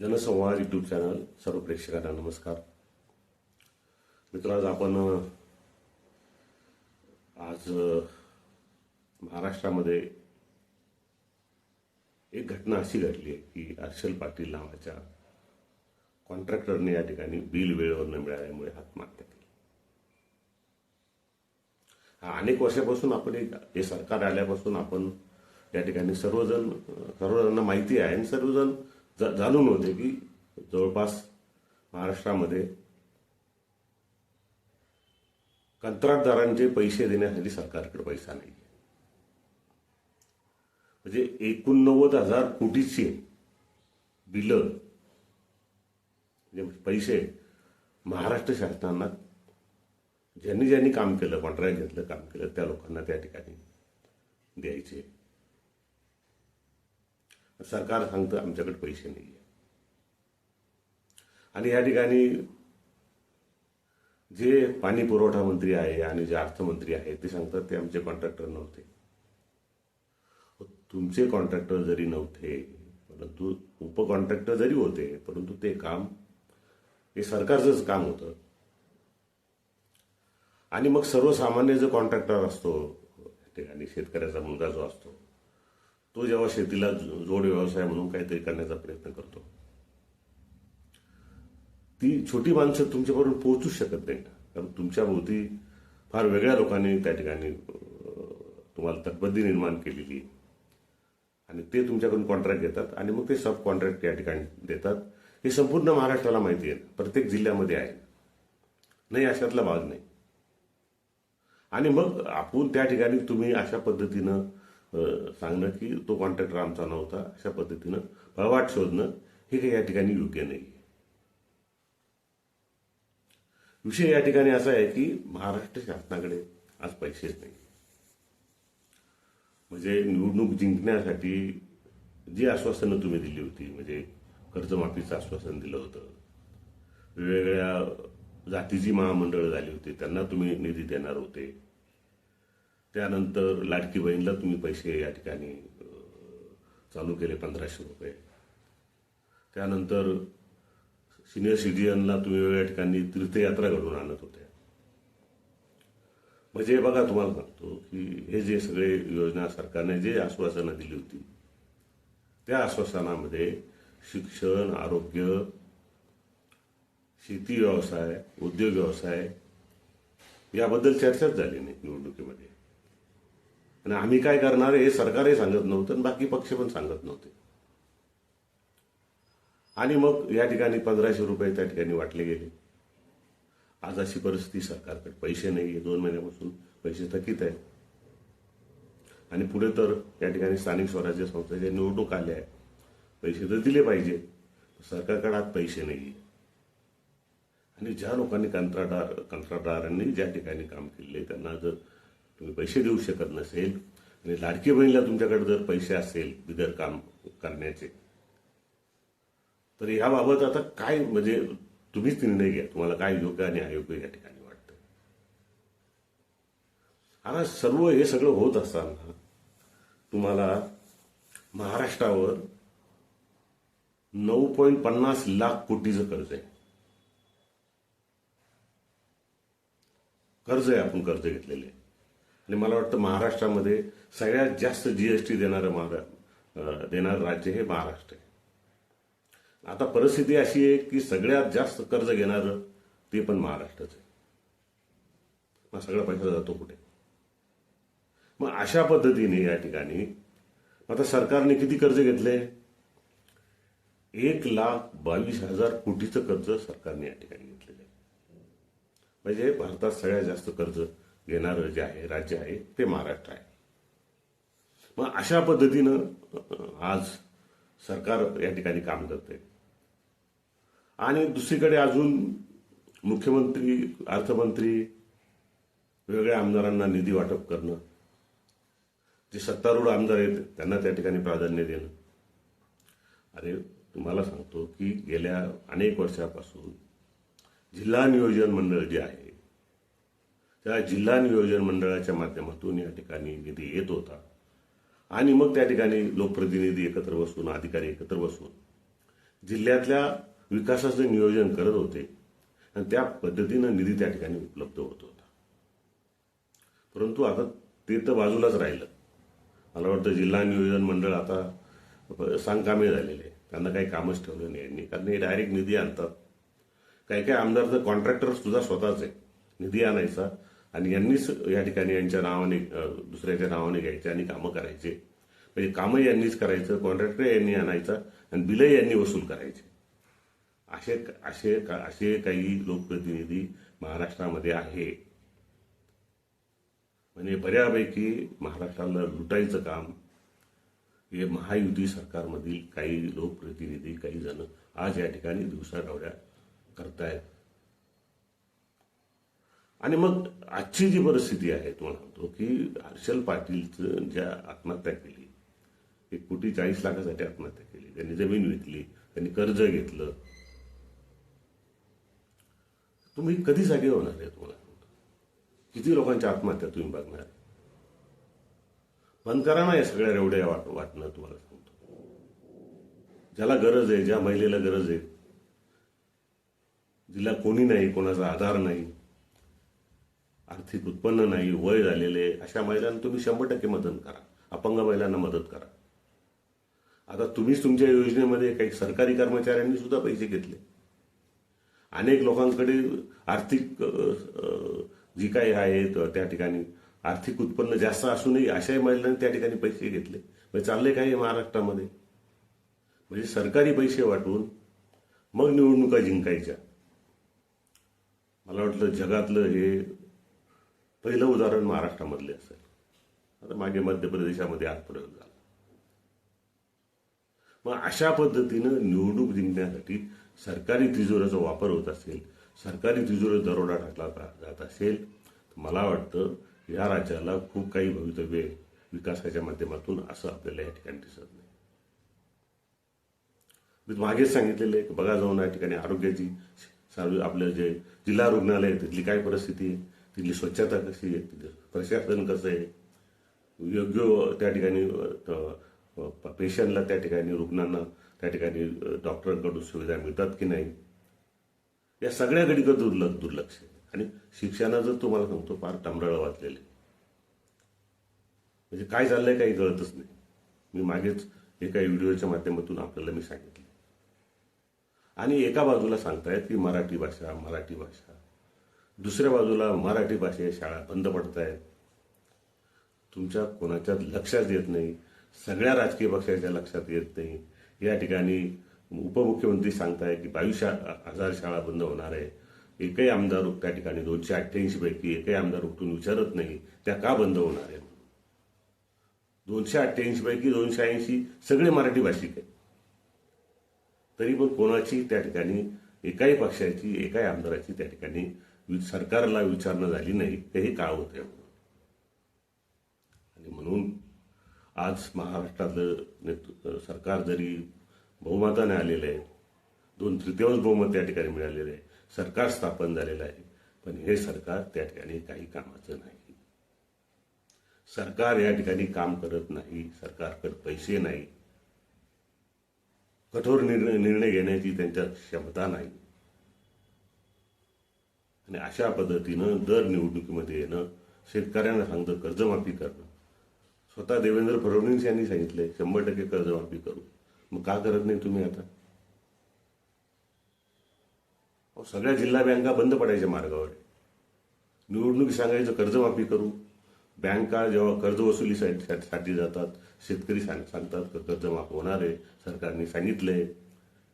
जनसंवाद YouTube channel सर्व प्रेक्षकांना नमस्कार. मित्र आज आपण आज महाराष्ट्रामध्ये एक घटना अशी घडली आहे की हर्षल पाटील नावाच्या कॉन्ट्रॅक्टरने या ठिकाणी बिल वेळेवर न मिळाल्यामुळे आत्महत्या केली. हा अनेक वर्षापासून आपण एक हे सरकार आल्यापासून आपण या ठिकाणी सर्वजण सर्वजणांना माहिती आहे आणि सर्वजण जाणून होते की जवळपास महाराष्ट्रामध्ये कंत्राटदारांचे पैसे देण्यासाठी सरकारकडे पैसा नाही म्हणजे एकोणनव्वद हजार कोटीची बिलं म्हणजे पैसे महाराष्ट्र शासनांना ज्यांनी ज्यांनी काम केलं कॉन्ट्रॅक्ट घेतलं काम केलं त्या लोकांना त्या ठिकाणी द्यायचे. सरकार सांगतं आमच्याकडे पैसे नाही आणि या ठिकाणी जे पाणी पुरवठा मंत्री आहे आणि जे अर्थमंत्री आहे ते सांगतात ते आमचे कॉन्ट्रॅक्टर नव्हते. तुमचे कॉन्ट्रॅक्टर जरी नव्हते परंतु उपकॉन्ट्रॅक्टर जरी होते परंतु ते काम हे सरकारचंच काम होतं. आणि मग सर्वसामान्य जो कॉन्ट्रॅक्टर असतो ठिकाणी शेतकऱ्याचा मुलगा जो असतो तो जेव्हा शेतीला जोड व्यवसाय म्हणून काहीतरी करण्याचा प्रयत्न करतो ती छोटी माणसं तुमच्यापर्यंत पोहोचूच शकत नाही कारण तुमच्या भोवती फार वेगळ्या लोकांनी त्या ठिकाणी तुम्हाला तकबंदी निर्माण केलेली आणि ते तुमच्याकडून कॉन्ट्रॅक्ट घेतात आणि मग ते सब कॉन्ट्रॅक्ट या ठिकाणी देतात. हे संपूर्ण महाराष्ट्राला माहिती आहे. प्रत्येक जिल्ह्यामध्ये आहे. नाही अशातला भाग नाही. आणि मग आपण त्या ठिकाणी तुम्ही अशा पद्धतीनं सांगणं की तो कॉन्ट्रॅक्टर आमचा नव्हता अशा पद्धतीनं पळवाट शोधणं हे काही या ठिकाणी योग्य नाही विषय या ठिकाणी असा आहे की महाराष्ट्र शासनाकडे आज पैसेच नाही म्हणजे निवडणूक जिंकण्यासाठी जी आश्वासनं तुम्ही दिली होती म्हणजे कर्जमाफीचं आश्वासन दिलं होतं वेगवेगळ्या जातीची महामंडळं झाली होती त्यांना तुम्ही निधी देणार होते त्यानंतर लाडकी बहीणला तुम्ही पैसे या ठिकाणी चालू केले पंधराशे रुपये. त्यानंतर सिनियर सिटीजनला तुम्ही वेगवेगळ्या ठिकाणी तीर्थयात्रा घडून आणत होते म्हणजे बघा तुम्हाला सांगतो की हे जे सगळे योजना सरकारने जे आश्वासनं दिली होती त्या आश्वासनामध्ये शिक्षण आरोग्य शेती व्यवसाय उद्योग व्यवसाय याबद्दल चर्चाच झाली नाही निवडणुकीमध्ये. आणि आम्ही काय करणार हे सरकारही सांगत नव्हतं आणि बाकी पक्ष पण सांगत नव्हते. आणि मग या ठिकाणी पंधराशे रुपये त्या ठिकाणी वाटले गेले. आज अशी परिस्थिती सरकारकडे पैसे नाही आहे दोन महिन्यापासून पैसे थकीत आहे आणि पुढे तर या ठिकाणी स्थानिक स्वराज्य संस्थेच्या निवडणूक आल्या आहे पैसे तर दिले पाहिजे सरकारकडे आज पैसे नाही आहे आणि ज्या लोकांनी कंत्राटदार कंत्राटदारांनी ज्या ठिकाणी काम केले त्यांना जर तुम्ही पैसे देऊ शकत नसेल आणि लाडकी बहिणीला तुमच्याकडे जर पैसे असेल बिगर काम करण्याचे तर याबाबत आता काय म्हणजे तुम्हीच निर्णय घ्या. तुम्हाला काय योग्य आणि अयोग्य या ठिकाणी वाटतं आता सर्व हे सगळं होत असताना तुम्हाला महाराष्ट्रावर नऊ पॉईंट पन्नास लाख कोटीचं कर्ज आहे. कर्ज आहे आपण कर्ज घेतलेले आहे. आणि मला वाटतं महाराष्ट्रामध्ये सगळ्यात जास्त जीएसटी देणारं महारा देणारं राज्य हे महाराष्ट्र आहे. आता परिस्थिती अशी आहे की सगळ्यात जास्त कर्ज घेणारं ते पण महाराष्ट्रच आहे. मग सगळा पैसा जातो कुठे? मग अशा पद्धतीने या ठिकाणी आता सरकारने किती कर्ज घेतले? एक लाख बावीस हजार कोटीचं कर्ज सरकारने या ठिकाणी घेतलेलं आहे. म्हणजे भारतात सगळ्यात जास्त कर्ज घेणारं जे आहे राज्य आहे ते महाराष्ट्र आहे. मग अशा पद्धतीनं आज सरकार या ठिकाणी काम करते आणि दुसरीकडे अजून मुख्यमंत्री अर्थमंत्री वेगवेगळ्या आमदारांना निधी वाटप करणं जे सत्तारूढ आमदार आहेत त्यांना त्या ठिकाणी प्राधान्य देणं. अरे तुम्हाला सांगतो की गेल्या अनेक वर्षापासून जिल्हा नियोजन मंडळ जे आहे त्या जिल्हा नियोजन मंडळाच्या माध्यमातून या ठिकाणी निधी येत होता. आणि मग त्या ठिकाणी लोकप्रतिनिधी एकत्र बसून अधिकारी एकत्र बसून जिल्ह्यातल्या विकासाचं नियोजन करत होते. आणि त्या पद्धतीनं निधी त्या ठिकाणी उपलब्ध होत होता. परंतु आता ते तर बाजूलाच राहिलं. मला वाटतं जिल्हा नियोजन मंडळ आता सांगकामे झालेले आहे. त्यांना काही कामच ठेवलं नाही. यांनी कारण हे डायरेक्ट निधी आणतात. काही काही आमदार तर कॉन्ट्रॅक्टर सुद्धा स्वतःच आहे निधी आणायचा आणि यांनीच या ठिकाणी यांच्या नावाने दुसऱ्याच्या नावाने घ्यायचे आणि कामं करायचे. म्हणजे कामं यांनीच करायचं कॉन्ट्रॅक्टर यांनी आणायचा आणि बिलही यांनी वसूल करायचे. असे असे असे काही लोकप्रतिनिधी महाराष्ट्रामध्ये आहे. म्हणजे बऱ्यापैकी महाराष्ट्राला लुटायचं काम हे महायुती सरकारमधील काही लोकप्रतिनिधी काही जण आज या ठिकाणी दिवसाढवळ्या करतायत. आणि मग आजची जी परिस्थिती आहे तुम्हाला सांगतो की हर्षल पाटीलचं ज्या आत्महत्या केली एक कोटी चाळीस लाखासाठी आत्महत्या केली त्यांनी जमीन विकली त्यांनी कर्ज घेतलं. तुम्ही कधी जागे होणार आहे तुम्हाला सांगतो? किती लोकांच्या आत्महत्या तुम्ही बघणार? बंद करा ना या सगळ्या रेवड्या वाट वाटणं तुम्हाला सांगतो. ज्याला गरज आहे ज्या महिलेला गरज आहे जिला कोणी नाही कोणाचा आधार नाही आर्थिक उत्पन्न नाही वय झालेले अशा महिलांना तुम्ही शंभर टक्के मदत करा. अपंग महिलांना मदत करा. आता तुम्हीच तुमच्या योजनेमध्ये काही सरकारी कर्मचाऱ्यांनी सुद्धा पैसे घेतले. अनेक लोकांकडे आर्थिक जी काही आहेत त्या ठिकाणी आर्थिक उत्पन्न जास्त असूनही अशाही महिलांनी त्या ठिकाणी पैसे घेतले. म्हणजे चालले काय महाराष्ट्रामध्ये. म्हणजे सरकारी पैसे वाटून मग निवडणुका जिंकायच्या. मला वाटलं जगातलं हे पहिलं उदाहरण महाराष्ट्रामधले असेल. आता मागे मध्य प्रदेशामध्ये आज प्रयोग झाला. मग अशा पद्धतीनं निवडणूक जिंकण्यासाठी सरकारी तिजोऱ्याचा वापर होत असेल सरकारी तिजोरी दरोडा टाकला जात असेल तर मला वाटतं या राज्याला खूप काही भवितव्य विकासाच्या माध्यमातून असं आपल्याला या ठिकाणी दिसत नाही. मी मागेच सांगितलेलं आहे की बघा जाऊन या ठिकाणी आरोग्याची आपलं जे जिल्हा रुग्णालय आहे तिथली काय परिस्थिती आहे? तिथली स्वच्छता कशी आहे तिथलं प्रशासन कसं आहे? योग्य त्या ठिकाणी पेशंटला त्या ठिकाणी रुग्णांना त्या ठिकाणी डॉक्टरांकडून सुविधा मिळतात की नाही? या सगळ्याकडे दुर्लक्ष दुर्लक्ष आहे. आणि शिक्षणाचं तुम्हाला सांगतो फार टमरळ वाचलेले म्हणजे काय चाललंय काही कळतच नाही. मी मागेच एका व्हिडिओच्या माध्यमातून आपल्याला मी सांगितलं. आणि एका बाजूला सांगतायत की मराठी भाषा मराठी भाषा. दुसऱ्या बाजूला मराठी भाषेत शाळा बंद पडत आहेत तुमच्या कोणाच्या लक्षात येत नाही. सगळ्या राजकीय पक्षाच्या लक्षात येत नाही. या ठिकाणी उपमुख्यमंत्री सांगताय की बावीस हजार शाळा बंद होणार आहे. एकही आमदार त्या ठिकाणी दोनशे अठ्ठ्याऐंशी पैकी एकही आमदार उठून विचारत नाही त्या का बंद होणार आहेत? दोनशे अठ्ठ्याऐंशी पैकी दोनशे ऐंशी सगळे मराठी भाषिक आहेत. तरी पण कोणाची त्या ठिकाणी एकाही पक्षाची एकाही आमदाराची त्या ठिकाणी सरकारला विचारणा झाली नाही ते हे का होते. आणि म्हणून आज महाराष्ट्रातलं नेतृत्व सरकार जरी बहुमताने आलेलं आहे दोन तृतीयांश बहुमत त्या ठिकाणी मिळालेलं आहे सरकार स्थापन झालेलं आहे पण हे सरकार त्या ठिकाणी काही कामाचं नाही. सरकार या ठिकाणी काम करत नाही सरकारकडे पैसे नाही. कठोर निर्णय निर्णय घेण्याची त्यांच्यात क्षमता नाही. आणि अशा पद्धतीनं दर निवडणुकीमध्ये येणं शेतकऱ्यांना सांगतं कर्जमाफी करणं. स्वतः देवेंद्र फडणवीस यांनी सांगितलंय शंभर टक्के कर्जमाफी करू. मग का करत नाही तुम्ही आता? सगळ्या जिल्हा बँका बंद पडायच्या मार्गावर. निवडणूक निवडणुकी सांगायचं कर्जमाफी करू. बँका जेव्हा कर्ज वसुलीसाठी साठी जातात शेतकरी सांग सांगतात की होणार आहे. सरकारने सांगितलंय.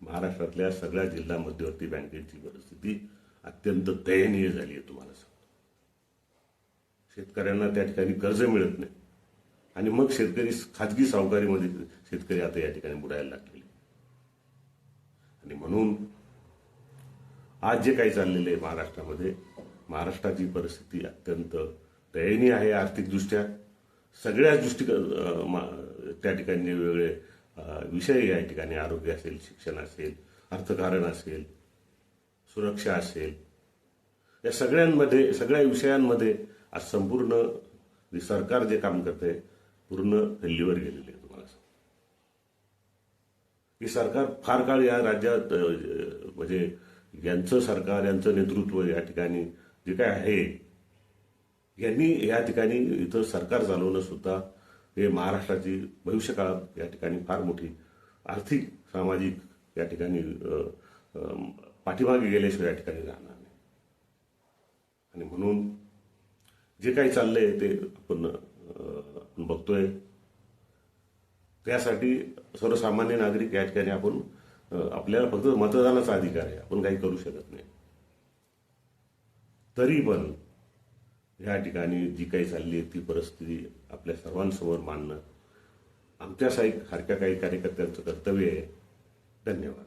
महाराष्ट्रातल्या सगळ्या जिल्हा मध्यवर्ती बँकेची परिस्थिती अत्यंत दयनीय झाली आहे तुम्हाला सांगतो. शेतकऱ्यांना त्या ठिकाणी कर्ज मिळत नाही. आणि मग शेतकरी खाजगी सावकारीमध्ये शेतकरी आता या ठिकाणी बुडायला लागलेले आणि म्हणून आज जे काही चाललेलं आहे महाराष्ट्रामध्ये महाराष्ट्राची परिस्थिती अत्यंत दयनीय आहे आर्थिकदृष्ट्या. सगळ्याच दृष्टी त्या ठिकाणी वेगवेगळे विषय या ठिकाणी आरोग्य असेल शिक्षण असेल अर्थकारण असेल सुरक्षा असेल या सगळ्यांमध्ये सगळ्या विषयांमध्ये आज संपूर्ण सरकार जे काम करते पूर्ण हल्लीवर गेलेले आहे तुम्हाला सांगतो. की सरकार फार काळ या राज्यात म्हणजे यांचं सरकार यांचं नेतृत्व या ठिकाणी जे काय आहे यांनी या ठिकाणी इथं सरकार चालवणं सुद्धा हे महाराष्ट्राची भविष्यकाळात या ठिकाणी फार मोठी आर्थिक सामाजिक या ठिकाणी पाठीमागे गेल्याशिवाय या ठिकाणी जाणार नाही. आणि म्हणून जे काही चाललंय ते आपण बघतोय. त्यासाठी सर्वसामान्य नागरिक या ठिकाणी आपण आपल्याला फक्त मतदानाचा अधिकार आहे. आपण काही करू शकत नाही. तरी पण या ठिकाणी जी काही चालली आहे ती परिस्थिती आपल्या सर्वांसमोर मांडणं आमच्या सारख्या काही कार्यकर्त्यांचं कर्तव्य आहे. धन्यवाद.